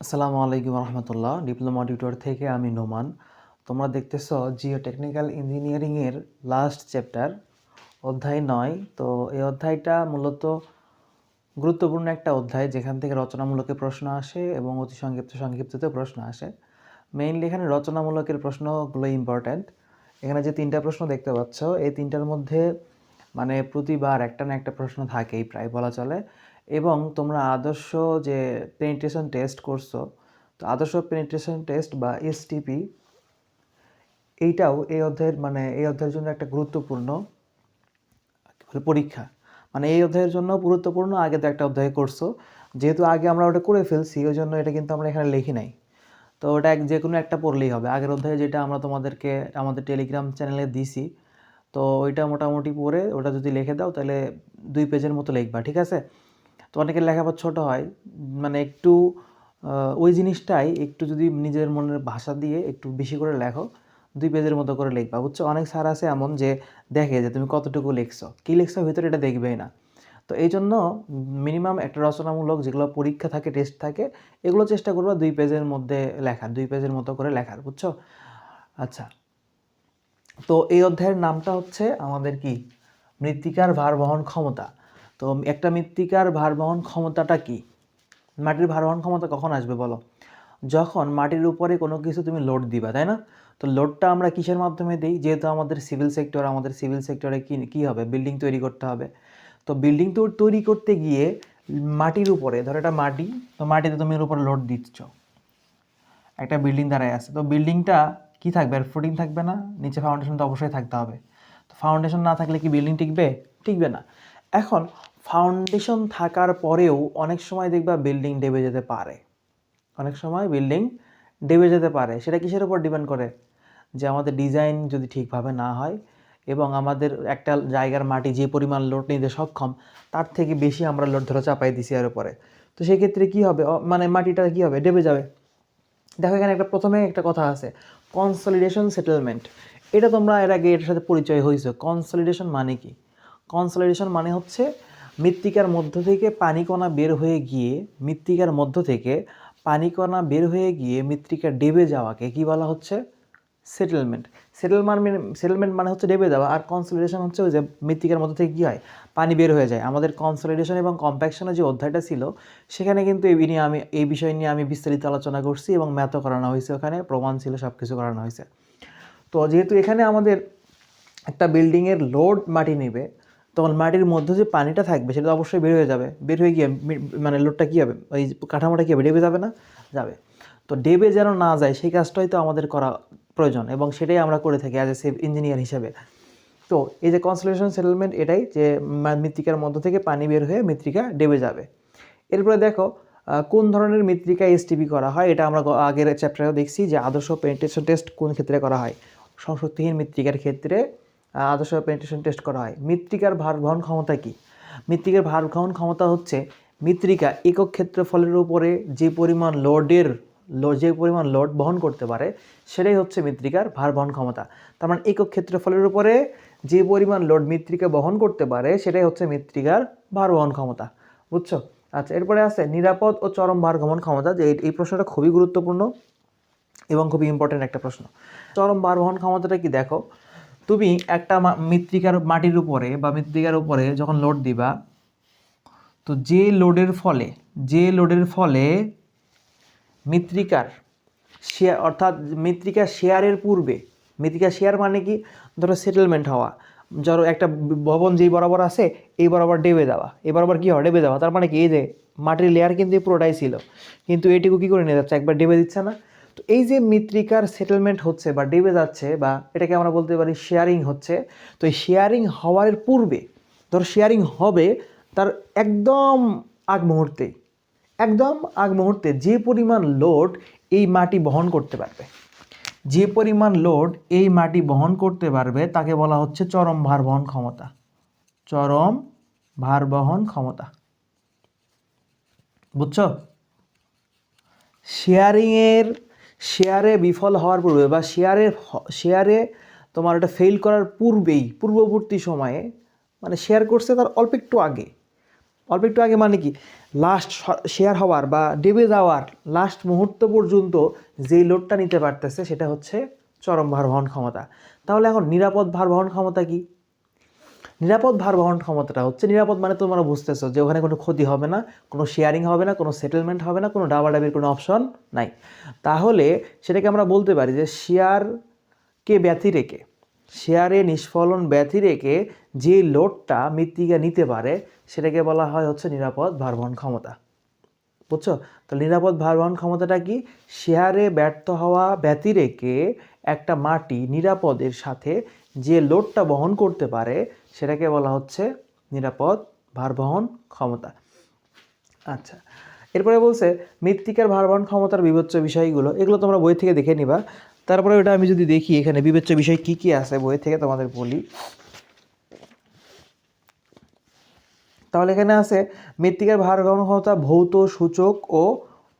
আসসালামু আলাইকুম রহমতুল্লাহ। Diploma tutor থেকে আমি নোমান। তোমরা দেখতেছ জিও টেকনিক্যাল ইঞ্জিনিয়ারিংয়ের লাস্ট চ্যাপ্টার, অধ্যায় নয়। তো এই অধ্যায়টা মূলত গুরুত্বপূর্ণ একটা অধ্যায়, যেখান থেকে রচনামূলকের প্রশ্ন আসে এবং অতি সংক্ষিপ্ত সংক্ষিপ্ততেও প্রশ্ন আসে। মেইনলি এখানে রচনামূলকের প্রশ্নগুলো ইম্পর্ট্যান্ট এখানে যে তিনটা প্রশ্ন দেখতে পাচ্ছ, এই তিনটার মধ্যে মানে প্রতিবার একটা না একটা প্রশ্ন থাকেই প্রায় বলা চলে। এবং তোমরা আদর্শ যে পেনিট্রেশন টেস্ট করছ, তো আদর্শ পেনিট্রেশন টেস্ট বা এসটিপি এইটাও এই অধ্যায়ের মানে এই অধ্যায়ের জন্য একটা গুরুত্বপূর্ণ পরীক্ষা। মানে এই অধ্যায়ের জন্য গুরুত্বপূর্ণ, আগে তো একটা অধ্যায় করছ। যেহেতু আগে আমরা ওটা করে ফেলছি, ওই জন্য এটা কিন্তু আমরা এখানে লিখি নাই। তো ওটা এক যে কোনো একটা পড়লেই হবে। আগের অধ্যায়ে যেটা আমরা তোমাদেরকে, আমাদের টেলিগ্রাম চ্যানেলে দিছি, তো ওইটা মোটামুটি পড়ে ওটা যদি লিখে দাও, তাহলে দুই পেজের মতো লিখবা, ঠিক আছে? তো অনেকের লেখাপড় ছোটো হয় মানে একটু ওই জিনিসটাই একটু যদি নিজের মনের ভাষা দিয়ে একটু বেশি করে লেখো, দুই পেজের মতো করে লিখবা। বুঝছ? অনেক স্যার আছে এমন যে দেখে যে তুমি কতটুকু লিখছো, কী লিখছো ভিতরে এটা দেখবেই না। তো এই জন্য মিনিমাম একটা রচনামূলক যেগুলো পরীক্ষা থাকে, টেস্ট থাকে, এগুলো চেষ্টা করবা দুই পেজের মধ্যে লেখার, দুই পেজের মতো করে লেখার, বুঝছ? আচ্ছা। তো এই অধ্যায়ের নামটা হচ্ছে আমাদের কি? মৃত্তিকার ভার বহন ক্ষমতা। তো একটা মৃত্তিকার ভার বহন ক্ষমতাটা কি? মাটির ভার বহন ক্ষমতা কখন আসবে বলো? যখন মাটির উপরে কোনো কিছু তুমি লোড দিবা, তাই না? তো লোডটা আমরা কিসের মাধ্যমে দিই? যেহেতু আমাদের সিভিল সেক্টর আমাদের সিভিল সেক্টরে কি, কী হবে? বিল্ডিং তৈরি করতে হবে। তো বিল্ডিং তো তৈরি করতে গিয়ে মাটির উপরে, ধরো এটা মাটি, তো মাটিতে তুমি এর উপর লোড দিচ্ছ। একটা বিল্ডিং দাঁড়ায় আছে। তো বিল্ডিংটা কি থাকবে? আর ফুটিং থাকবে না? নিচে ফাউন্ডেশন তো অবশ্যই থাকতে হবে। তো ফাউন্ডেশন না থাকলে কি বিল্ডিং টিকবে? টিকবে না। এখন ফাউন্ডেশন থাকার পরেও অনেক সময় দেখবা বিল্ডিং ডেবে যেতে পারে। অনেক সময় বিল্ডিং ডেবে যেতে পারে। সেটা কিসের উপর ডিপেন্ড করে? যে আমাদের ডিজাইন যদি ঠিকভাবে না হয় এবং আমাদের একটা জায়গার মাটি যে পরিমাণ লোড নিতে সক্ষম, তার থেকে বেশি আমরা লোড ধরে চাপাই দিছি এর উপরে। তো সেক্ষেত্রে কী হবে? মানে মাটিটা কী হবে? ডেবে যাবে। দেখো এখানে একটা প্রথমে একটা কথা আছে কনসলিডেশন সেটেলমেন্ট এটা তোমরা এর আগে এটার সাথে পরিচয় হয়েছো কনসলিডেশন মানে কি? কনসলিডেশন মানে হচ্ছে মৃত্তিকার মধ্য থেকে পানিকণা বের হয়ে গিয়ে, মৃত্তিকার মধ্য থেকে পানিকণা বের হয়ে গিয়ে মৃত্তিকা ডেবে যাওয়াকে কি বলা হচ্ছে? সেটেলমেন্ট সেটেলমেন্ট সেটেলমেন্ট মানে হচ্ছে ডেবে যাওয়া আর কনসলিডেশন হচ্ছে ওই যে মৃত্তিকার মধ্যে থেকে কী হয়? পানি বের হয়ে যায়। আমাদের কনসলিডেশন এবং কম্প্যাকশনের যে অধ্যায়টা ছিল, সেখানে কিন্তু এই নিয়ে আমি, এই বিষয় নিয়ে আমি বিস্তারিত আলোচনা করছি এবং ম্যাথও করানো হয়েছে ওখানে, প্রমাণ ছিল সব কিছু করানো হয়েছে। তো যেহেতু এখানে আমাদের একটা বিল্ডিংয়ের লোড মাটি নেবে তখন মাটির মধ্যে যে পানিটা থাকবে, সেটা তো অবশ্যই বের হয়ে যাবে। বের হয়ে গিয়ে মানে লোডটা কী হবে? ওই কাঠামোটা কী হবে? ডেবে যাবে না? যাবে। তো ডেবে যেন না যায়, সেই কাজটাই তো আমাদের করা প্রয়োজন এবং সেটাই আমরা করে থাকি অ্যাজ এ সেভ ইঞ্জিনিয়ার হিসেবে। তো এই যে কনসলেশন সেটেলমেন্ট এটাই যে মৃত্তিকার মধ্য থেকে পানি বের হয়ে মৃত্তিকা ডেবে যাবে। এরপরে দেখো কোন ধরনের মৃত্তিকা এসটিপি করা হয়? এটা আমরা আগের চ্যাপ্টারেও দেখছি যে আদর্শ পেনিট্রেশন টেস্ট কোন ক্ষেত্রে করা হয়? সংশক্তিহীন মৃত্তিকার ক্ষেত্রে আদর্শ পেনিট্রেশন টেস্ট করা হয়। মৃত্তিকার ভার বহন ক্ষমতা কি? মৃত্তিকার ভার বহন ক্ষমতা হচ্ছে মৃত্তিকা একক ক্ষেত্রফলের উপরে যে পরিমাণ লোডের যে পরিমাণ লোড বহন করতে পারে, সেটাই হচ্ছে মৃত্তিকার ভার বহন ক্ষমতা। তার মানে একক ক্ষেত্রফলের উপরে যে পরিমাণ লোড মৃত্তিকা বহন করতে পারে, সেটাই হচ্ছে মৃত্তিকার ভার বহন ক্ষমতা। বুঝছ? আচ্ছা এরপরে আছে নিরাপদ ও চরম ভার বহন ক্ষমতা, যে এই- এই প্রশ্নটা খুবই গুরুত্বপূর্ণ এবং খুবই ইম্পর্ট্যান্ট একটা প্রশ্ন। চরম ভার বহন ক্ষমতাটা কি? দেখো তুমি একটা মৃত্তিকার মাটির উপরে বা মৃত্তিকার উপরে যখন লোড দিবা, তো যে লোডের ফলে, যে লোডের ফলে মৃত্তিকার শেয়ার অর্থাৎ মৃত্তিকার শেয়ারের পূর্বে, মৃত্তিকা শেয়ার মানে কি? ধরো সেটেলমেন্ট হওয়া। ধরো একটা ভবন যেই বরাবর আছে, এই বরাবর ডেবে দেওয়া। এই বরাবর কী হয়? ডেবে দেওয়া। তার মানে কি? এই যে মাটির লেয়ার কিন্তু পুরোটাই ছিল। কিন্তু এটুকু কী করে নিয়ে যাচ্ছে? একবার ডেবে দিচ্ছে না। তো এই যে মৃত্তিকার সেটেলমেন্ট হচ্ছে বা ডেবে যাচ্ছে বা এটাকে আমরা বলতে পারি শেয়ারিং হচ্ছে, তো এই শেয়ারিং হওয়ার পূর্বে, ধর শেয়ারিং হবে তার একদম আগ মুহূর্তে, একদম আগ মুহূর্তে যে পরিমাণ লোড এই মাটি বহন করতে পারবে। যে পরিমাণ লোড এই মাটি বহন করতে পারবে তাকে বলা হচ্ছে চরম ভার বহন ক্ষমতা। চরম ভার বহন ক্ষমতা। বুঝছ? শেয়ারিংয়ের শেয়ারে বিফল হওয়ার পূর্বে বা শেয়ারে শেয়ারে তোমার এটা ফেল করার পূর্বেই, পূর্ববর্তী সময়ে মানে শেয়ার করছে তার অল্প একটু আগে। অল্প একটু আগে মানে কি? লাস্ট শেয়ার হওয়ার বা ডেবে যাওয়ার লাস্ট মুহূর্ত পর্যন্ত যেই লোডটা নিতে পারতেছে সেটা হচ্ছে চরম ভার বহন ক্ষমতা। তাহলে এখন নিরাপদ ভার বহন ক্ষমতা কি? নিরাপদ ভার বহন ক্ষমতাটা হচ্ছে নিরাপদ মানে তোমরা বুঝতেছো যে ওখানে কোনো ক্ষতি হবে না, কোনো শেয়ারিং হবে না, কোনো সেটেলমেন্ট হবে না, কোনো ডাবাডাবির কোনো অপশন নাই। তাহলে সেটাকে আমরা বলতে পারি যে শেয়ারকে ব্যথি রেখে শেয়ারে নিষ্ফলন ব্যথি রেখে যে লোডটা মৃত্তিকা নিতে পারে, সেটাকে বলা হয় হচ্ছে নিরাপদ ভার বহন ক্ষমতা। বুঝছ? তো নিরাপদ ভার বহন ক্ষমতাটা কি? শেয়ারে ব্যর্থ হওয়া ব্যতি রেখে একটা মাটি নিরাপদের সাথে যে লোডটা বহন করতে পারে সেটাকে বলা হচ্ছে নিরাপদ ভার বহন ক্ষমতা। আচ্ছা এরপরে বলছে, মৃত্তিকার ভার বহন ক্ষমতার বিবেচ্য বিষয়গুলো, এগুলো তোমরা বই থেকে দেখে নিবা। তারপরে ওটা আমি যদি দেখি এখানে, বিবেচ্য বিষয় কি কি আছে বই থেকে তোমাদের বলি। তাহলে এখানে আছে, মৃত্তিকার ভার গ্রহণ ক্ষমতা ভৌত, সূচক ও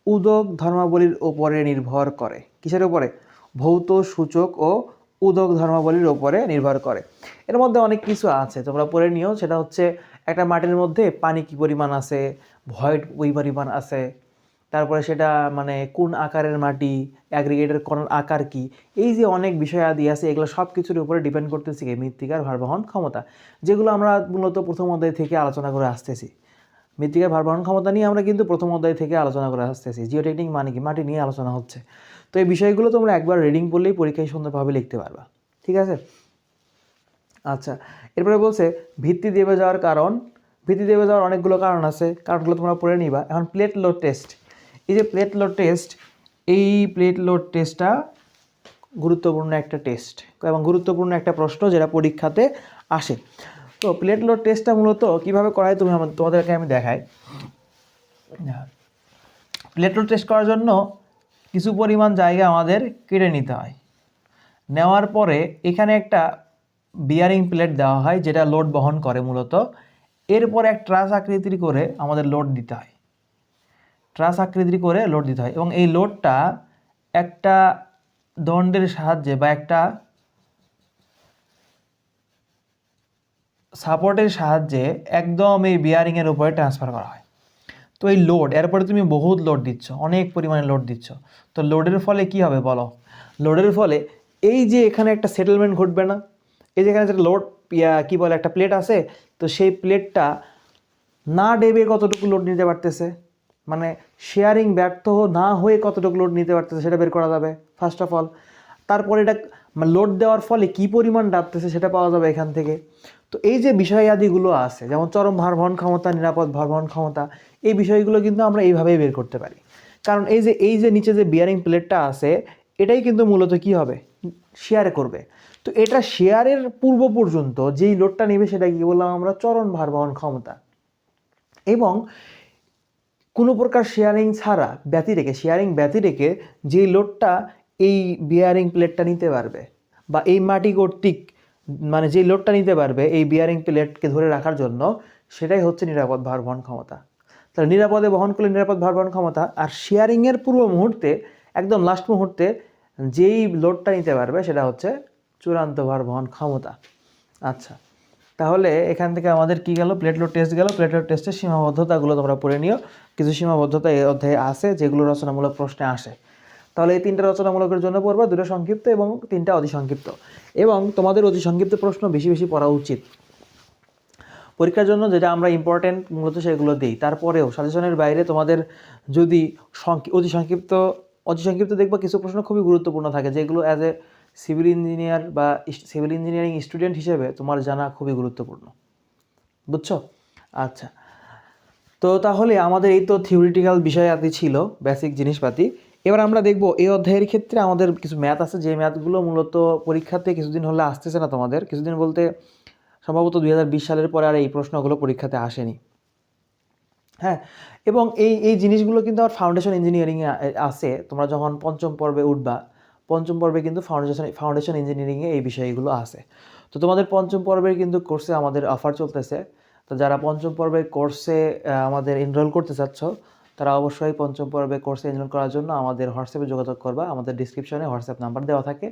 উদক ধর্মাবলীর ওপরে নির্ভর করে। কিসের উপরে? ভৌত, সূচক ও উদক ধর্মাবলীর ওপরে নির্ভর করে। এর মধ্যে অনেক কিছু আছে, তোমরা পড়ে নিও। সেটা হচ্ছে একটা মাটির মধ্যে পানি কি পরিমাণ আছে, ভয়েড ওই পরিমাণ আছে, তারপরে সেটা মানে কোন আকারের মাটি অ্যাগ্রিগেটের কোন আকার কি, এই যে অনেক বিষয় আদি আছে, এগুলো সব কিছুর উপরে ডিপেন্ড করতেছি মৃত্তিকার ভারবহন ক্ষমতা, যেগুলো আমরা মূলত প্রথম অধ্যায় থেকে আলোচনা করে আসতেছি। মৃত্তিকার ভারবহন ক্ষমতা নিয়ে আমরা কিন্তু প্রথম অধ্যায় থেকে আলোচনা করে আসতেছি। জিওটেকনিক মানে কি? মাটি নিয়ে আলোচনা হচ্ছে। তো এই বিষয়গুলো তোমরা একবার রিডিং পড়লেই পরীক্ষায় সুন্দরভাবে লিখতে পারবা। ঠিক আছে? আচ্ছা এরপরে বলছে, ভিত্তি দেবে যাওয়ার কারণ। ভিত্তি দেবে যাওয়ার অনেকগুলো কারণ আছে। কারণগুলো তোমরা পড়ে নিবা। এখন প্লেট লোড টেস্ট এই যে প্লেট লোড টেস্ট এই প্লেট লোড টেস্টটা গুরুত্বপূর্ণ একটা টেস্ট এবং গুরুত্বপূর্ণ একটা প্রশ্ন যেটা পরীক্ষাতে আসে। তো প্লেট লোড টেস্টটা মূলত কীভাবে করা হয় তুমি আমার তোমাদেরকে আমি দেখাই। প্লেট লোড টেস্ট করার জন্য কিছু পরিমাণ জায়গা আমাদের কেটে নিতে হয়। নেওয়ার পরে এখানে একটা বিয়ারিং প্লেট দেওয়া হয়, যেটা লোড বহন করে মূলত। এরপর এক ট্রাস আকৃতির করে আমাদের লোড দিতে হয়। ট্রাস আকৃতির করে লোড দিতে হয় এবং এই লোডটা একটা দণ্ডের সাহায্যে বা একটা সাপোর্টের সাহায্যে একদম এই বিয়ারিংয়ের উপরে ট্রান্সফার করা হয়। তো এই লোড এরপরে তুমি বহুত লোড দিচ্ছ, অনেক পরিমাণে লোড দিচ্ছ। তো লোডের ফলে কি হবে বলো? লোডের ফলে এই যে এখানে একটা সেটেলমেন্ট ঘটবে না, এই যে এখানে লোড কি বলে, একটা প্লেট আছে, তো সেই প্লেটটা না ডেবে কতটুকু লোড নিতে পারতেছে? মানে শেয়ারিং ব্যর্থ না হয়ে কতটুকু লোড নিতে পারতেছে সেটা বের করা যাবে ফার্স্ট অফ অল তারপরে এটা লোড দেওয়ার ফলে কি পরিমাণ ডাবতেছে সেটা পাওয়া যাবে এখান থেকে। তো এই যে বিষয়াদিগুলো আছে, যেমন চরম ভার বহন ক্ষমতা, নিরাপদ ভার বহন ক্ষমতা, এই বিষয়গুলো কিন্তু আমরা এইভাবেই বের করতে পারি। কারণ এই যে এই যে নিচে যে বিয়ারিং প্লেটটা আছে, এটাই কিন্তু মূলত কি হবে? শেয়ার করবে। তো এটা শেয়ারের পূর্ব পর্যন্ত যেই লোডটা নেবে সেটা কি বললাম আমরা? চরণ ভার বহন ক্ষমতা। এবং কোনো প্রকার শেয়ারিং ছাড়া ব্যতি রেখে শেয়ারিং ব্যতি রেখে যে লোডটা এই বিয়ারিং প্লেটটা নিতে পারবে বা এই মাটি কর্তৃক মানে যে লোডটা নিতে পারবে এই বিয়ারিং প্লেটকে ধরে রাখার জন্য, সেটাই হচ্ছে নিরাপদ ভার বহন ক্ষমতা। তাহলে নিরাপদে বহন করলে নিরাপদ ভার বহন ক্ষমতা, আর শেয়ারিংয়ের পূর্ব মুহূর্তে, একদম লাস্ট মুহূর্তে যেই লোডটা নিতে পারবে সেটা হচ্ছে চূড়ান্ত ভার বহন ক্ষমতা। আচ্ছা তাহলে এখান থেকে আমাদের কি গেল? প্লেটলোড টেস্ট গেল। প্লেটলোড টেস্টের সীমাবদ্ধতাগুলো তোমরা পড়ে নিও। কিছু সীমাবদ্ধতা এই অধ্যায়ে আছে যেগুলো রচনামূলক প্রশ্নে আসে। তাহলে এই তিনটা রচনামূলকের জন্য পড়বা, দুটো সংক্ষিপ্ত এবং তিনটা অতি সংক্ষিপ্ত এবং তোমাদের অতি সংক্ষিপ্ত প্রশ্ন বেশি বেশি পড়া উচিত। পরীক্ষার জন্য যেটা আমরা ইম্পর্টেন্ট মূলত সেগুলো দিই। তারপরেও সাজেশনের বাইরে তোমাদের যদি অতি সংক্ষিপ্ত অতি সংক্ষিপ্ত দেখবা কিছু প্রশ্ন খুবই গুরুত্বপূর্ণ থাকে, যেগুলো অ্যাজ এ সিভিল ইঞ্জিনিয়ার বা সিভিল ইঞ্জিনিয়ারিং স্টুডেন্ট হিসেবে তোমার জানা খুবই গুরুত্বপূর্ণ। বুঝছ? আচ্ছা। তো তাহলে আমাদের এই তো থিওরিটিক্যাল বিষয় আদি ছিল বেসিক জিনিসপাতি। এবার আমরা দেখব এই অধ্যায়ের ক্ষেত্রে আমাদের কিছু ম্যাথ আছে, যে ম্যাথগুলো মূলত পরীক্ষাতে কিছুদিন হলে আসতেছে না তোমাদের। কিছুদিন বলতে সম্ভবত দুই হাজার বিশ সালের পরে আর এই প্রশ্নগুলো পরীক্ষাতে আসেনি। হ্যাঁ এবং এই এই জিনিসগুলো কিন্তু আমার ফাউন্ডেশন ইঞ্জিনিয়ারিংয়ে আছে। তোমরা যখন পঞ্চম পর্বে উঠবা, পঞ্চম পর্বে কিন্তু ফাউন্ডেশন ফাউন্ডেশন ইঞ্জিনিয়ারিংয়ে এই বিষয়গুলো আছে। তো তোমাদের পঞ্চম পর্বের কিন্তু কোর্সে আমাদের অফার চলতেছে। তো যারা পঞ্চম পর্বের কোর্সে আমাদের এনরোল করতে চাচ্ছ তারা অবশ্যই পঞ্চম পর্বে কোর্সে এনরোল করার জন্য আমাদের হোয়াটসঅ্যাপে যোগাযোগ করবা। আমাদের ডিসক্রিপশনে হোয়াটসঅ্যাপ নাম্বার দেওয়া থাকে।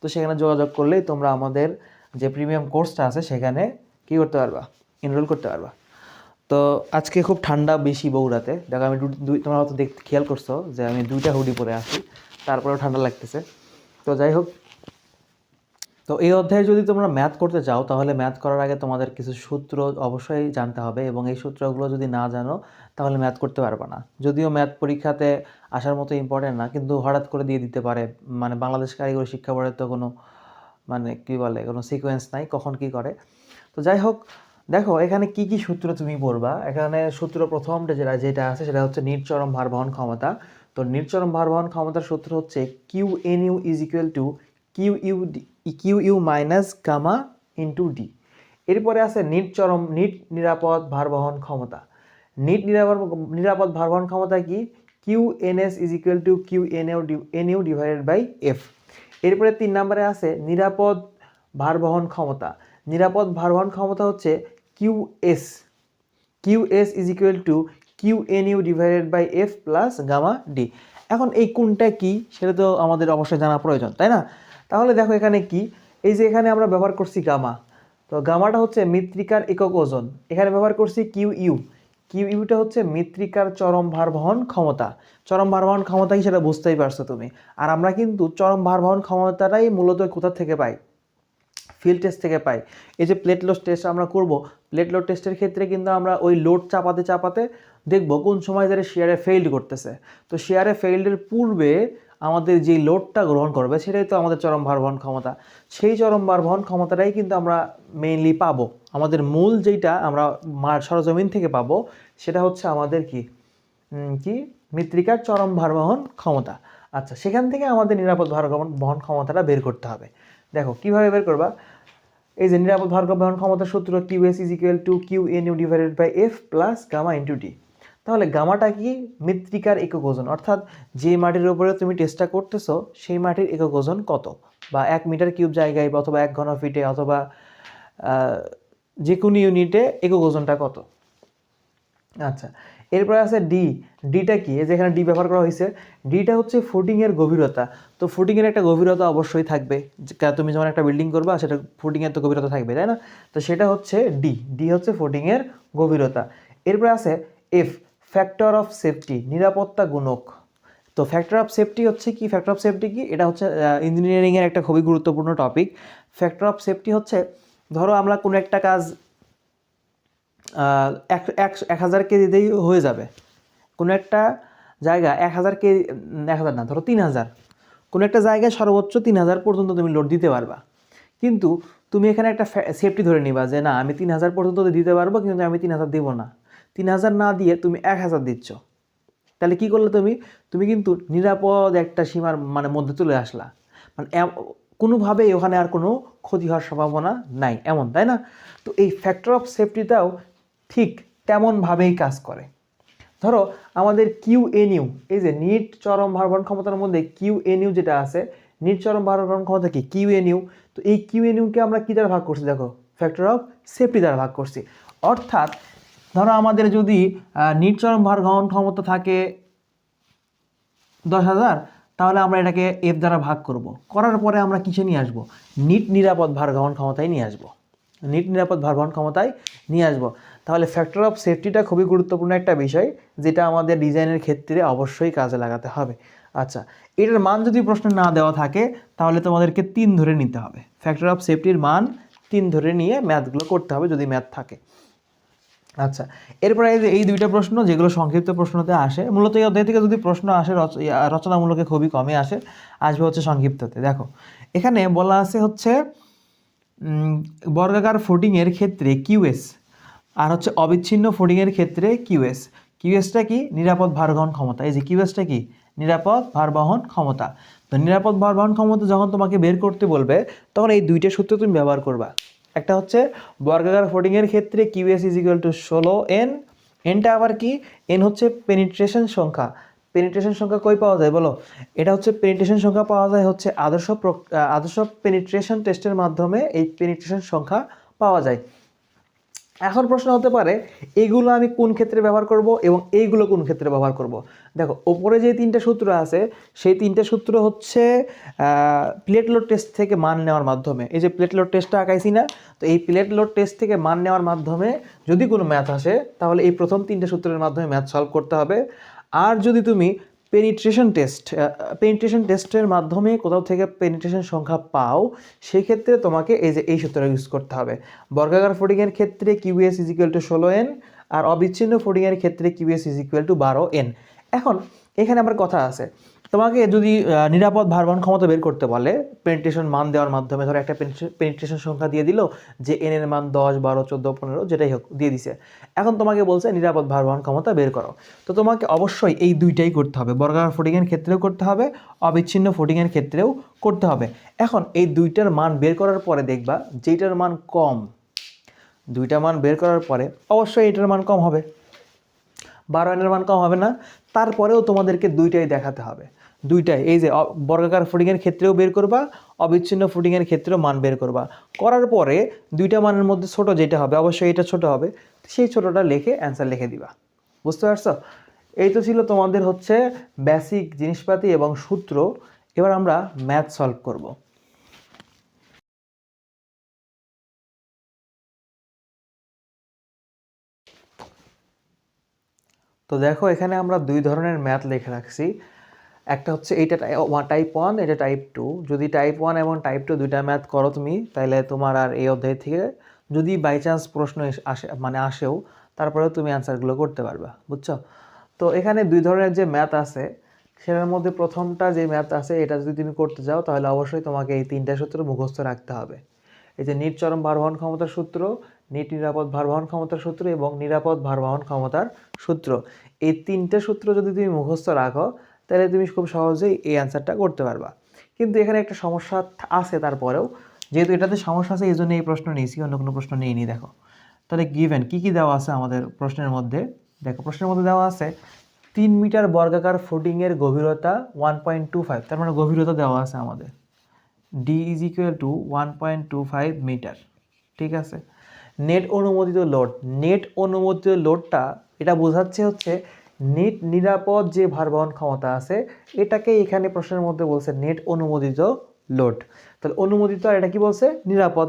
তো সেখানে যোগাযোগ করলেই তোমরা আমাদের যে প্রিমিয়াম কোর্সটা আছে সেখানে কী করতে পারবা? এনরোল করতে পারবা। তো আজকে খুব ঠান্ডা, বেশি বগুড়াতে। দেখো আমি দুই তোমরা হয়তো দেখ খেয়াল করছ যে আমি দুইটা হুডি পরে আসি তারপরেও ঠান্ডা লাগতেছে। তো যাই হোক তো এই অধ্যায়ে যদি তোমরা ম্যাথ করতে চাও, তাহলে ম্যাথ করার আগে তোমাদের কিছু সূত্র অবশ্যই জানতে হবে এবং এই সূত্রগুলো যদি না জানো, তাহলে ম্যাথ করতে পারবে না। যদিও ম্যাথ পরীক্ষাতে আসার মতো ইম্পর্টেন্ট না, কিন্তু হঠাৎ করে দিয়ে দিতে পারে। মানে বাংলাদেশ কারিগরি শিক্ষা বোর্ডের তো কোনো মানে কি বলে, কোনো সিকোয়েন্স নাই, কখন কি করে। তো যাই হোক, দেখো, এখানে কি কি সূত্র তুমি পড়বা? এখানে সূত্র প্রথমটা যেটা যেটা আছে, সেটা হচ্ছে নির্চরম ভার বহন ক্ষমতা। তো নির্চরম ভার বহন ক্ষমতার সূত্র হচ্ছে Q N U is equal to Q U U minus gamma into D এরপরে আছে নিট চরম, নিট নিরাপদ ভার বহন ক্ষমতা। নিট নিরাপদ নিরাপদ ভার বহন ক্ষমতা কি? Q N S is equal to Q N U N U divided by F এরপরে তিন নম্বরে আছে নিরাপদ ভার বহন ক্ষমতা। নিরাপদ ভার বহন ক্ষমতা হচ্ছে Q S Q S is equal to Q N U divided by F plus gamma D এখন এই কোনটা কি, সেটা তো আমাদের অবশ্যই জানা প্রয়োজন, তাই না? তাহলে দেখো এখানে কি? এই যে এখানে আমরা ব্যবহার করছি গামা। তো গামাটা হচ্ছে মৃত্তিকার একক ওজন। এখানে ব্যবহার করছি কিউ ইউ। কিউ ইউটা হচ্ছে মৃত্তিকার চরম ভার বহন ক্ষমতা। চরম ভার বহন ক্ষমতা কি সেটা বুঝতেই পারছ তুমি। আর আমরা কিন্তু চরম ভার বহন ক্ষমতাটাই মূলত কোথা থেকে পাই? ফিল্ড টেস্ট থেকে পাই। এই যে প্লেট লোড টেস্ট আমরা করব। প্লেট লোড টেস্টের ক্ষেত্রে কিন্তু আমরা ওই লোড চাপাতে চাপাতে দেখব কোন সময় ধরে শেয়ারে ফেইল্ড করতেছে। তো শেয়ারে ফেইল্ডের পূর্বে আমাদের যে লোডটা গ্রহণ করবে, সেটাই তো আমাদের চরম ভার বহন ক্ষমতা। সেই চরম ভার বহন ক্ষমতাটাই কিন্তু আমরা মেইনলি পাবো। আমাদের মূল যেইটা আমরা মার, সরজমিন থেকে পাবো, সেটা হচ্ছে আমাদের কি? কি? মৃত্তিকার চরম ভারবহন ক্ষমতা। আচ্ছা সেখান থেকে আমাদের নিরাপদ ভার বহন ক্ষমতাটা বের করতে হবে। দেখো, কীভাবে বের করবা? এই যে নিরাপদ ভার বহন ক্ষমতার সূত্র Q S is equal to Q N U divided by F plus gamma into D তাহলে গামাটা কি মৃত্তিকার একক ওজন? অর্থাৎ যে মাটির উপরে তুমি টেস্টটা করতেছো, সেই মাটির একক ওজন কত? বা এক মিটার কিউব জায়গায় অথবা এক ঘন ফিটে অথবা যে কোনো ইউনিটে একক ওজনটা কত? আচ্ছা এরপরে আছে ডি ডিটা কি? যেখানে ডি ব্যবহার করা হয়েছে। ডিটা হচ্ছে ফুটিংয়ের গভীরতা। তো ফুটিংয়ের একটা গভীরতা অবশ্যই থাকবে। তুমি যখন একটা বিল্ডিং করবা, সেটা ফুটিংয়ের তো গভীরতা থাকবে, তাই না? তো সেটা হচ্ছে ডি ডি হচ্ছে ফুটিংয়ের গভীরতা। এরপরে আছে এফ ফ্যাক্টর অফ সেফটি নিরাপত্তা গুণক। তো ফ্যাক্টর অফ সেফটি হচ্ছে কি? ফ্যাক্টর অফ সেফটি কি? এটা হচ্ছে ইঞ্জিনিয়ারিংয়ের একটা খুবই গুরুত্বপূর্ণ টপিক ফ্যাক্টর অফ সেফটি হচ্ছে, ধরো আমরা কোনো একটা কাজ এক এক হাজার কেজিতেই হয়ে যাবে। কোনো একটা জায়গা এক হাজার কেজি এক হাজার না, ধরো তিন হাজার। কোনো একটা জায়গায় সর্বোচ্চ তিন হাজার পর্যন্ত তুমি লোড দিতে পারবা। কিন্তু তুমি এখানে একটা সেফটি ধরে নিবা যে না, আমি তিন হাজার পর্যন্ত দিতে পারব, কিন্তু আমি তিন হাজার দেবো না। তিন হাজার না দিয়ে তুমি এক হাজার দিচ্ছ। তাহলে কি করলে তুমি? তুমি কিন্তু নিরাপদ একটা সীমার মানে মধ্যে চলে আসলা। মানে কোনোভাবেই ওখানে আর কোনো ক্ষতি হওয়ার সম্ভাবনা নাই, এমন, তাই না? তো এই ফ্যাক্টর অফ সেফটিটাও ঠিক তেমনভাবেই কাজ করে। ধরো, আমাদের কিউ এন ইউ এই যে নিট চরম ভারবহন ক্ষমতার মধ্যে কিউ এন ইউ যেটা আছে, নিট চরম ভারবহন ক্ষমতা কি? কিউ এন ইউ তো এই কিউ এন ইউকে আমরা কী দ্বারা ভাগ করছি দেখো? ফ্যাক্টর অফ সেফটি দ্বারা ভাগ করছি। অর্থাৎ ধরো আমাদের যদি নিট চরম ভার গ্রহণ ক্ষমতা থাকে দশ হাজার, তাহলে আমরা এটাকে এফ দ্বারা ভাগ করব। করার পরে আমরা কিসে নিয়ে আসব? নিট নিরাপদ ভার গ্রহণ ক্ষমতায় নিয়ে আসব। নিট নিরাপদ ভার গ্রহণ ক্ষমতায় নিয়ে আসব। তাহলে ফ্যাক্টর অফ সেফটিটা খুবই গুরুত্বপূর্ণ একটা বিষয়, যেটা আমাদের ডিজাইনের ক্ষেত্রে অবশ্যই কাজে লাগাতে হবে। আচ্ছা এটার মান যদি প্রশ্ন না দেওয়া থাকে, তাহলে তোমাদেরকে তিন ধরে নিতে হবে। ফ্যাক্টর অফ সেফটির মান তিন ধরে নিয়ে ম্যাথগুলো করতে হবে যদি ম্যাথ থাকে। আচ্ছা এরপরে এই দুইটা প্রশ্ন যেগুলো সংক্ষিপ্ত প্রশ্নতে আসে, মূলত এই অধ্যায় থেকে যদি প্রশ্ন আসে, রচ- রচনামূলকে খুবই কমে আসে, আসবে হচ্ছে সংক্ষিপ্ততে। দেখো, এখানে বলা আছে হচ্ছে বর্গাকার ফুটিংয়ের ক্ষেত্রে কিউএস আর হচ্ছে অবিচ্ছিন্ন ফুটিংয়ের ক্ষেত্রে কিউএস কিউএসটা কি? নিরাপদ ভারবহন ক্ষমতা। এই যে কিউএসটা কি? নিরাপদ ভারবহন ক্ষমতা। তো নিরাপদ ভারবহন ক্ষমতা যখন তোমাকে বের করতে বলবে, তখন এই দুইটা সূত্র তুমি ব্যবহার করবা। একটা হচ্ছে বর্গাকার ফোর্ডিংয়ের ক্ষেত্রে Q S is equal to ষোলো এন এনটা আবার কি? এন হচ্ছে পেনিট্রেশন সংখ্যা। পেনিট্রেশন সংখ্যা কই পাওয়া যায় বলো? এটা হচ্ছে পেনিট্রেশন সংখ্যা পাওয়া যায় হচ্ছে আদর্শ আদর্শ পেনিট্রেশন টেস্টের মাধ্যমে এই পেনিট্রেশন সংখ্যা পাওয়া যায়। এখন প্রশ্ন হতে পারে এইগুলো আমি কোন ক্ষেত্রে ব্যবহার করব এবং এইগুলো কোন ক্ষেত্রে ব্যবহার করব? দেখো, ওপরে যে তিনটে সূত্র আছে, সেই তিনটে সূত্র হচ্ছে প্লেট লোড টেস্ট থেকে মান নেওয়ার মাধ্যমে। এই যে প্লেট লোড টেস্টটা আঁকাইছি না, তো এই প্লেট লোড টেস্ট থেকে মান নেওয়ার মাধ্যমে যদি কোনো ম্যাথ আসে, তাহলে এই প্রথম তিনটে সূত্রের মাধ্যমে ম্যাথ সলভ করতে হবে। আর যদি তুমি পেনিট্রেশন টেস্ট পেনিট্রেশন টেস্টের মাধ্যমে কোথাও থেকে পেনিট্রেশন সংখ্যা পাও, সেক্ষেত্রে তোমাকে এই যে, এই সূত্রটা ইউজ করতে হবে। বর্গাকার ফুডিংয়ের ক্ষেত্রে Q S is equal to ষোলো এন আর অবিচ্ছিন্ন ফুডিংয়ের ক্ষেত্রে Q S is equal to বারো এন এখন, এখানে আমার কথা আছে। তোমাকে যদি নিরাপদ ভারবহন ক্ষমতা বের করতে বলে পেনিট্রেশন মান দেওয়ার মাধ্যমে, ধরো একটা পেনিট্রেশন সংখ্যা দিয়ে দিল, যে এন এর মান দশ, বারো, চোদ্দ, পনেরো, যেটাই হোক, দিয়ে দিছে। এখন তোমাকে বলছে, নিরাপদ ভারবহন ক্ষমতা বের করো। তো তোমাকে অবশ্যই এই দুইটাই করতে হবে। বর্গাকার ফুটিংয়ের ক্ষেত্রেও করতে হবে, অবিচ্ছিন্ন ফুটিংয়ের ক্ষেত্রেও করতে হবে। এখন এই দুইটার মান বের করার পরে দেখবা যেটার মান কম, দুইটা মান বের করার পরে অবশ্যই এটার মান কম হবে। বারো এনের মান কম হবে না। তারপরেও তোমাদেরকে দুইটাই দেখাতে হবে। দুইটাই। এই যে বর্গাকার ফুডিংয়ের ক্ষেত্রেও বের করবা, অবিচ্ছিন্ন ফুডিংয়ের ক্ষেত্রেও মান বের করবা। করার পরে দুইটা মানের মধ্যে ছোট যেটা হবে, অবশ্যই এটা ছোট হবে, সেই ছোটটা লিখে অ্যান্সার লিখে দিবা। বুঝতে পারছ? এই তো ছিল তোমাদের হচ্ছে বেসিক জিনিসপাতি এবং সূত্র। এবার আমরা ম্যাথ সলভ করব। তো দেখো, এখানে আমরা দুই ধরনের ম্যাথ লিখে রাখছি। একটা হচ্ছে এইটা টাইপ ওয়ান এটা টাইপ টু যদি টাইপ ওয়ান এবং টাইপ টু দুইটা ম্যাথ করো তুমি তাহলে তোমার আর এই অধ্যায় থেকে যদি বাই চান্স প্রশ্ন আসে মানে আসেও, তারপরেও তুমি অ্যান্সারগুলো করতে পারবা, বুঝছ? তো এখানে দুই ধরনের যে ম্যাথ আছে, সেটার মধ্যে প্রথমটা যে ম্যাথ আছে, এটা যদি তুমি করতে যাও তাহলে অবশ্যই তোমাকে এই তিনটা সূত্র মুখস্থ রাখতে হবে। এই যে নিট চরম ভারবহন ক্ষমতার সূত্র, নিট নিরাপদ ভারবহন ক্ষমতার সূত্র এবং নিরাপদ ভারবহন ক্ষমতার সূত্র। এই তিনটে সূত্র যদি তুমি মুখস্থ রাখো তাহলে তুমি খুব সহজেই এই অ্যান্সারটা করতে পারবা। কিন্তু এখানে একটা সমস্যা আছে তারপরেও। যেহেতু এটাতে সমস্যা আছে এই জন্য এই প্রশ্ন নিয়েছি, অন্য কোনো প্রশ্ন নিইনি, দেখো। তাহলে গিভেন কী কী দেওয়া আছে আমাদের প্রশ্নের মধ্যে? দেখো, প্রশ্নের মধ্যে দেওয়া আছে, তিন মিটার বর্গাকার ফুটিংয়ের গভীরতা ওয়ান পয়েন্ট টু ফাইভ তার মানে গভীরতা দেওয়া আছে আমাদের। D is equal to one point two five metre ঠিক আছে? নেট অনুমোদিত লোড নেট অনুমোদিত লোডটা এটা বোঝাচ্ছে হচ্ছে নেট নিরাপদ যে ভারবহন ক্ষমতা আছে, এটাকে এখানে প্রশ্নের মধ্যে বলছে নেট অনুমোদিত লোড। তাহলে অনুমোদিত আর এটা কি বলছে? নিরাপদ।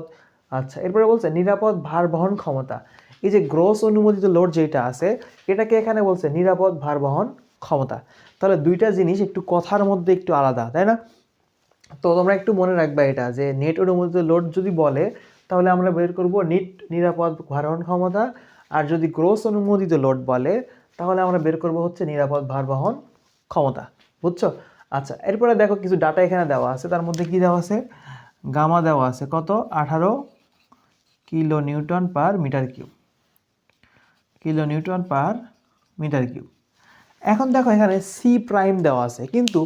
আচ্ছা এরপরে বলছে নিরাপদ ভারবহন ক্ষমতা। এই যে গ্রোস অনুমোদিত লোড যেটা আছে, এটাকে এখানে বলছে নিরাপদ ভারবহন ক্ষমতা। তাহলে দুইটা জিনিস একটু কথার মধ্যে একটু আলাদা, তাই না? তো তোমরা একটু মনে রাখবা এটা, যে নেট অনুমোদিত লোড যদি বলে, তাহলে আমরা বের করব নেট নিরাপদ ভারবহন ক্ষমতা, আর যদি গ্রোস অনুমোদিত লোড বলে তাহলে আমরা বের করব হচ্ছে নিরাপদ ভারবহন ক্ষমতা, বুঝছ? আচ্ছা এরপরে দেখো কিছু ডাটা এখানে দেওয়া আছে, তার মধ্যে কি দেওয়া আছে? গামা দেওয়া আছে, কত? আঠারো kilo newton per metre cube kilo newton per metre cube. এখন দেখো এখানে সি প্রাইম দেওয়া আছে, কিন্তু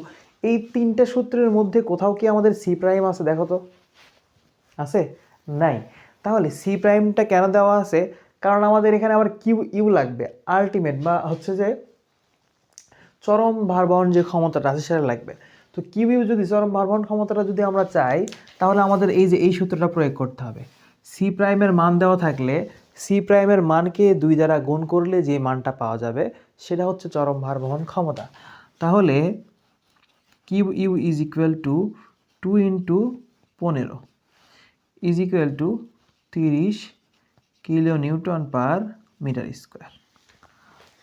এই তিনটে সূত্রের মধ্যে কোথাও কি আমাদের সি প্রাইম আছে দেখো তো? আছে? নাই। তাহলে সি প্রাইমটা কেন দেওয়া আছে? কারণ আমাদের এখানে আবার কিউ, ইউ লাগবে আলটিমেট বা হচ্ছে যে চরম ভারবহন যে ক্ষমতাটা আছে সেটা লাগবে। তো কিউ, ইউ যদি চরম ভারবহন ক্ষমতাটা যদি আমরা চাই, তাহলে আমাদের এই যে, এই সূত্রটা প্রয়োগ করতে হবে। সি প্রাইমের মান দেওয়া থাকলে সি প্রাইমের মানকে দুই দ্বারা গুণ করলে যে মানটা পাওয়া যাবে, সেটা হচ্ছে চরম ভারবহন ক্ষমতা। তাহলে Q, U is equal to two into পনেরো ইজ ইকুয়াল টু তিরিশ kilo newton per metre square.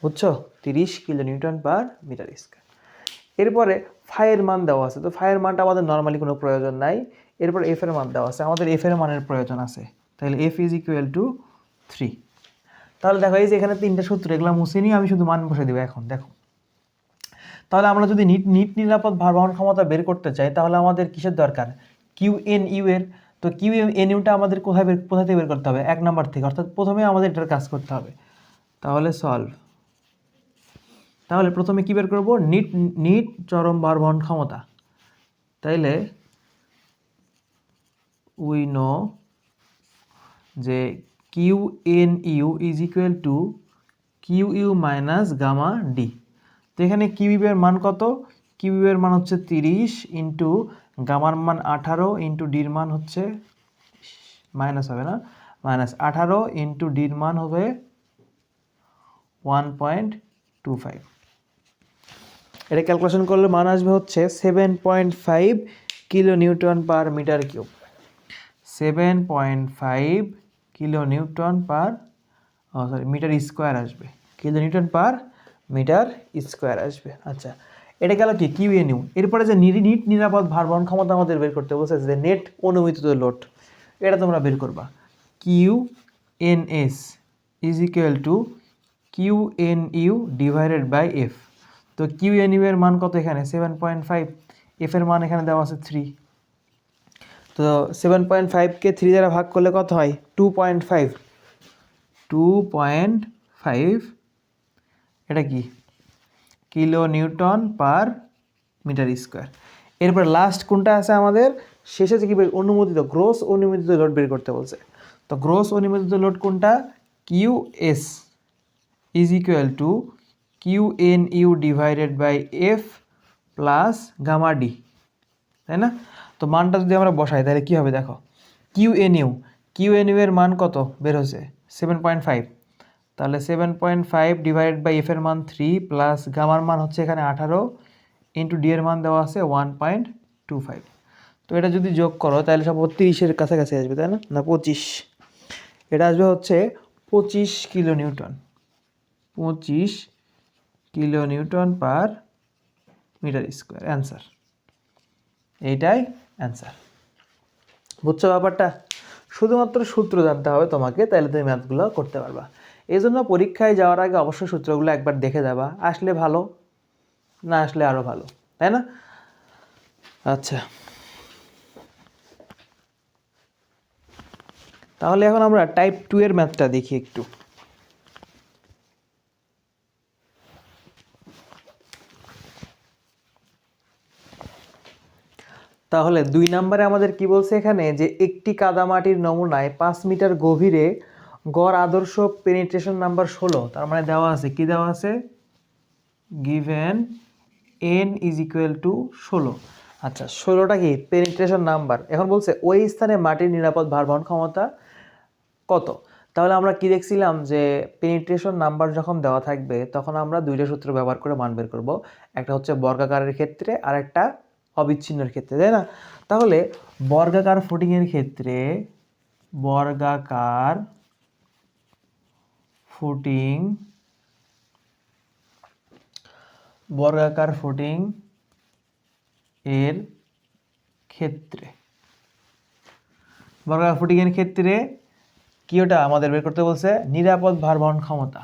বুঝছ? তিরিশ kilo newton per metre square. এরপরে ফায়ের মান দেওয়া আছে। তো ফায়ের মানটা আমাদের নর্মালি কোনো প্রয়োজন নাই। এরপর এফ এর মান দেওয়া আছে। আমাদের এফ এর মানের প্রয়োজন আছে। তাহলে F is equal to three তাহলে দেখো, এই যে এখানে তিনটা সূত্র, এগুলো মুছে নিয়ে আমি শুধু মান বসে দেবো এখন। দেখো। তাহলে আমরা যদি নিট নিট নিরাপদ ভারবহন ক্ষমতা বের করতে চাই, তাহলে আমাদের কিসের দরকার? কিউ এন ইউ এর তো কিউ এন ইউটা আমাদের কোথায় বের, কোথা থেকে বের করতে হবে? এক নাম্বার থেকে, অর্থাৎ প্রথমে আমাদের এটার কাজ করতে হবে। তাহলে সলভ তাহলে প্রথমে কি বের করব? নিট নিট চরম ভারবহন ক্ষমতা। তাইলে উই নো যে Q N U is equal to Q U minus gamma D তো এখানে কিউ এর মান কত? কিউ এর মান হচ্ছে তিরিশ ইন্টু গামার মান আঠারো ইন্টু ডির মান হচ্ছে মাইনাস হবে না? মাইনাস আঠারো ইন্টু ডির মান হবে ওয়ান পয়েন্ট টু ফাইভ এটা ক্যালকুলেশন করলে মান আসবে হচ্ছে seven point five kilo newton per metre cube seven point five kilo newton per sorry metre square আসবে। Kilo newton per metre square আসবে। আচ্ছা এটা গেল কি? কিউ এ নিউ এরপরে যে নিট, নিরাপদ ভার বহন ক্ষমতা আমাদের বের করতে বলছে, যে নেট অনুমিত লোড। এটা তোমরা বের করবা। Q N S is equal to Q N U divided by F তো কিউ এন ইউ এর মান কত এখানে? সেভেন পয়েন্ট ফাইভ এফ এর মান এখানে দেওয়া আছে থ্রি তো সেভেন পয়েন্ট ফাইভকে থ্রি দ্বারা ভাগ করলে কত হয়? Two point five two point five এটা কি? Kilo newton per metre square. এরপর লাস্ট কোনটা আছে আমাদের? শেষে যে কি অনুমোদিত গ্রোস অনুমোদিত লোড বের করতে বলছে। তো গ্রোস অনুমোদিত লোড কোনটা? Q S is equal to Q N U divided by F plus gamma D তাই না? তো মানটা যদি আমরা বসাই, তাহলে কী হবে দেখো? Q N U Q N U এর মান কত? বের হচ্ছে সেভেন পয়েন্ট ফাইভ তাহলে seven point five divided by F এর মান থ্রি প্লাস গামার মান হচ্ছে এখানে আঠারো ইন্টু ডি এর মান দেওয়া আছে ওয়ান পয়েন্ট টু ফাইভ তো এটা যদি যোগ করো, তাহলে সব তিরিশের কাছাকাছি আসবে, তাই না? না, পঁচিশ। এটা আসবে হচ্ছে পঁচিশ কিলো নিউটন পঁচিশ kilo newton per metre square, answer. এইটাই অ্যান্সার। বুঝছ ব্যাপারটা? শুধুমাত্র সূত্র জানতে হবে তোমাকে, তাহলে তুমি ম্যাথগুলো করতে পারবা। এই জন্য পরীক্ষায় যাওয়ার আগে অবশ্যই সূত্রগুলো একবার দেখে যাবা। আসলে ভালো, না আসলে আরও ভালো, তাই না? আচ্ছা। তাহলে এখন আমরা টাইপ টু এর ম্যাথটা দেখি একটু। তাহলে দুই নম্বরে আমাদের কি বলছে এখানে? যে একটি কাদামাটির নমুনায় পাঁচ মিটার গভীরে গড় আদর্শ পেনিট্রেশন নাম্বার ষোলো। তার মানে দেওয়া আছে, কি দেওয়া আছে? Given N is equal to ষোলো। আচ্ছা ষোলোটা কি? পেনিট্রেশন নাম্বার এখন বলছে, ওই স্থানে মাটির নিরাপদ ভারবহন ক্ষমতা কত? তাহলে আমরা কি দেখছিলাম? যে পেনিট্রেশন নাম্বার যখন দেওয়া থাকবে, তখন আমরা দুইটা সূত্র ব্যবহার করে মান বের করব। একটা হচ্ছে বর্গাকারের ক্ষেত্রে, আর একটা অবিচ্ছিন্নর ক্ষেত্রে, তাই না? তাহলে বর্গাকার ফুটিংয়ের ক্ষেত্রে বর্গাকার ফুটিং বর্গাকার ফুটিং এর ক্ষেত্রে। বর্গাকার ফুটিং এর ক্ষেত্রে কি ওটা? আমাদের বের করতে বলছে নিরাপদ ভার বহন ক্ষমতা।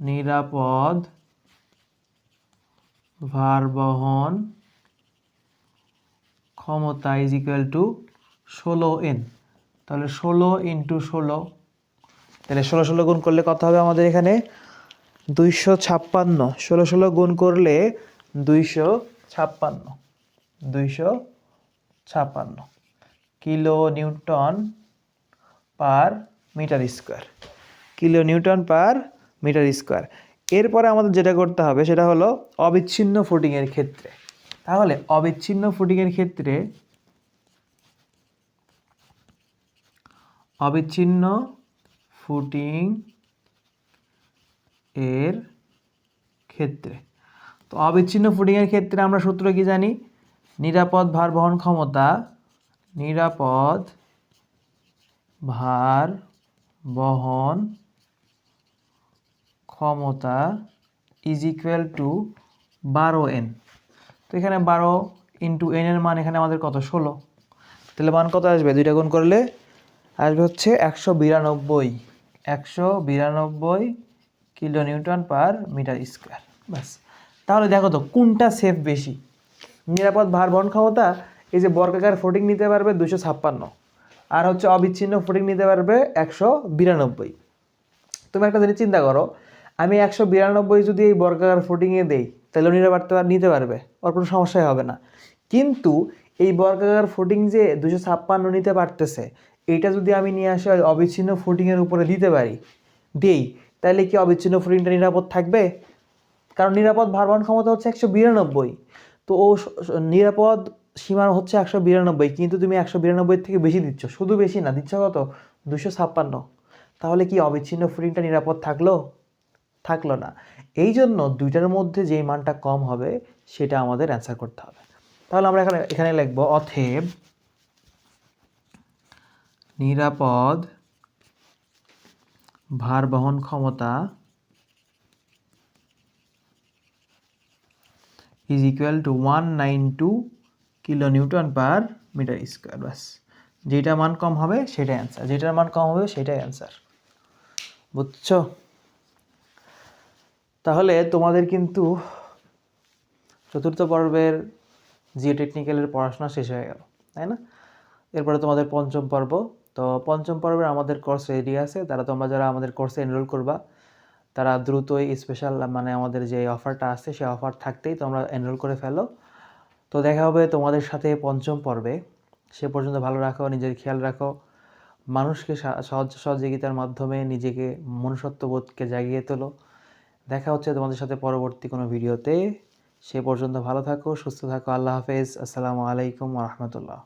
নিরাপদ ভার বহন ক্ষমতা ইজ ইকুয়াল টু ষোলো এন তাহলে ষোলো ইন্টু ষোলো তাহলে ষোলো ষোলো গুণ করলে কত হবে আমাদের এখানে? দুইশো ছাপ্পান্ন। ষোলো ষোলো গুণ করলে দুইশো ছাপ্পান্ন। দুইশো ছাপ্পান্ন kilo newton per metre square. Kilo newton per metre square. এরপরে আমাদের যেটা করতে হবে সেটা হলো অবিচ্ছিন্ন ফুটিংয়ের ক্ষেত্রে। তাহলে অবিচ্ছিন্ন ফুটিংয়ের ক্ষেত্রে অবিচ্ছিন্ন ফুটিং এর ক্ষেত্রে। তো অবিচ্ছিন্ন ফুটিংয়ের ক্ষেত্রে আমরা সূত্র কি জানি? নিরাপদ ভার বহন ক্ষমতা, নিরাপদ ভার বহন ক্ষমতা ইজ ইকুয়াল টু বারো এন তো এখানে বারো ইন্টু এন এর মান এখানে আমাদের কত? ষোলো। তাহলে মান কত আসবে? দুইটা গুণ করলে আসবে হচ্ছে একশো বিরানব্বই। একশো বিরানব্বই kilo newton per metre square. ব্যাস। তাহলে দেখো তো, কোনটা সেফ বেশি? নিরাপদ ভার বহন ক্ষমতা, এই যে বর্গাকার ফোটিং নিতে পারবে দুশো ছাপ্পান্ন। আর হচ্ছে অবিচ্ছিন্ন ফোটিং নিতে পারবে একশো বিরানব্বই। তুমি একটা জিনিস চিন্তা করো, আমি একশো বিরানব্বই যদি এই বর্গাকার ফুটিংয়ে দেই, তাহলে নিরাপদ নিতে পারবে, ওর কোনো সমস্যাই হবে না। কিন্তু এই বর্গাকার ফুটিং যে দুশো ছাপ্পান্ন নিতে পারতেছে এইটা যদি আমি নিয়ে আসি অবিচ্ছিন্ন ফুটিংয়ের উপরে দিতে পারি, দিই, তাহলে কি অবিচ্ছিন্ন ফুটিংটা নিরাপদ থাকবে? কারণ নিরাপদ ভারবহন ক্ষমতা হচ্ছে একশো বিরানব্বই। তো ও নিরাপদ সীমা হচ্ছে একশো বিরানব্বই, কিন্তু তুমি একশো বিরানব্বই থেকে বেশি দিচ্ছ। শুধু বেশি না, দিচ্ছ কত? দুশো ছাপ্পান্ন। তাহলে কি অবিচ্ছিন্ন ফুটিংটা নিরাপদ থাকল? থাকল না। এই জন্য দুইটার মধ্যে যেই মানটা কম হবে, সেটা আমাদের অ্যান্সার করতে হবে। তাহলে আমরা এখানে এখানে লিখব অথেব নিরাপদ ভার বহন ক্ষমতা is equal to one nine two kilo newton per metre square ব্যাস যেটা মান কম হবে সেটাই অ্যান্সার যেটার মান কম হবে সেটাই অ্যান্সার বুঝছ? তাহলে তোমাদের কিন্তু চতুর্থ পর্বের জিও টেকনিক্যালের পড়াশোনা শেষ হয়ে গেল, তাই না? এরপরে তোমাদের পঞ্চম পর্ব তো পঞ্চম পর্বের আমাদের কোর্স রেডি আছে। তারা তোমরা যারা আমাদের কোর্সে এনরোল করবা, তারা দ্রুতই স্পেশাল মানে আমাদের যে অফারটা আছে, সেই অফার থাকতেই তোমরা এনরোল করে ফেলো। তো দেখা হবে তোমাদের সাথে পঞ্চম পর্বে। সে পর্যন্ত ভালো রাখো, নিজের খেয়াল রাখো। মানুষকে সহজ, সহযোগিতার মাধ্যমে নিজেকে মনুষ্যত্ববোধকে জাগিয়ে তোলো। দেখা হচ্ছে তোমাদের সাথে পরবর্তী কোনো ভিডিওতে সে পর্যন্ত ভালো থাকো, সুস্থ থাকো, আল্লাহ হাফেজ। আসসালামু আলাইকুম রহমতুল্লাহ।